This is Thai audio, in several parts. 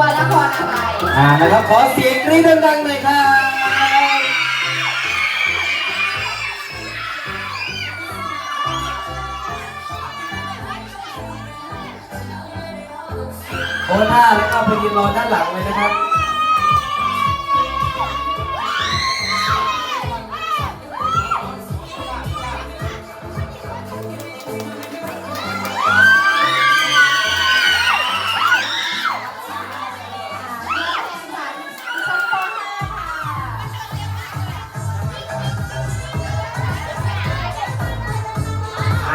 วนครนายอ่านะครับขอเสียงกรีดดังๆหน่อยครับโอ้ท่าแล้วก็ไปยืนรอด้านหลังเลยนะครับ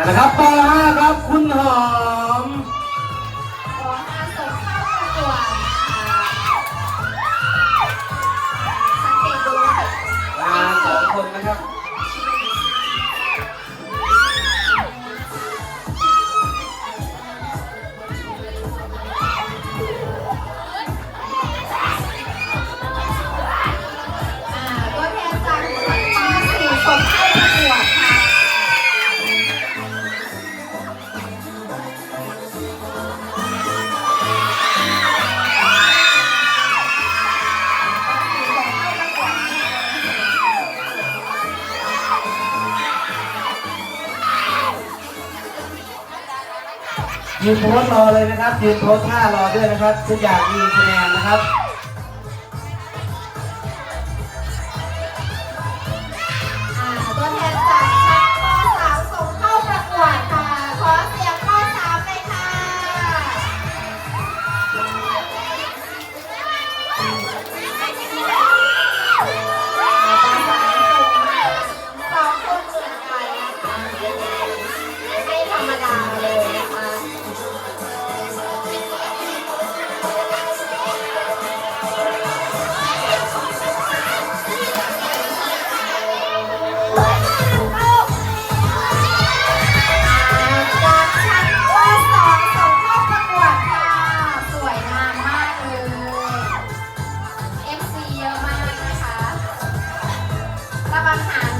นะครับต่อห้าครับคุณหอม ยืนโพสรอเลยนะครับยืนโพสท่ารอด้วยนะครับ ทุกอย่างมีคะแนนนะครับ ระวังหา